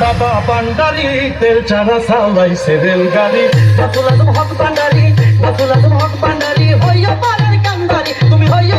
বাবা বান্ডারি তেল ছাড়া চালাইছে রেলগাড়ি নাতুল আজম হক বান্ডারি নাতুল আজম হক বান্ডারি হইয়া পারের কান্দারি তুমি হইয়া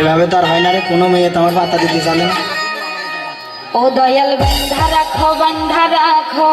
এভাবে তো আর হয় না রে, কোনো মেয়ে তোমার পাতা দিতে চলে না। ও দয়াল বন্ধা রাখো বন্ধা রাখো।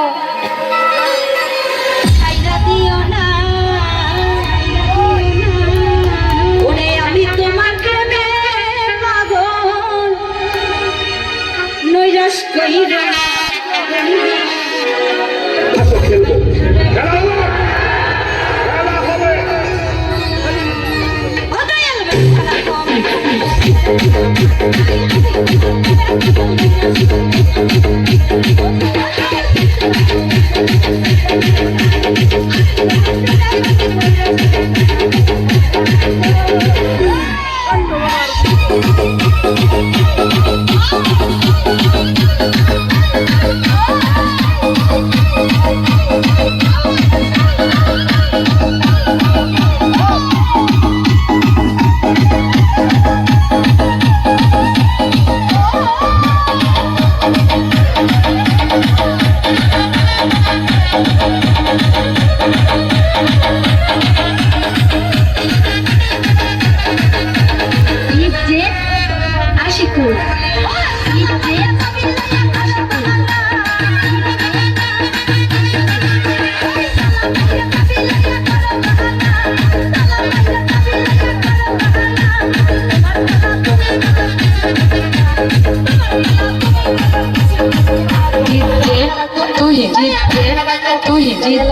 ಹಿಂಜಿತ್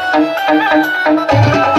Thank you.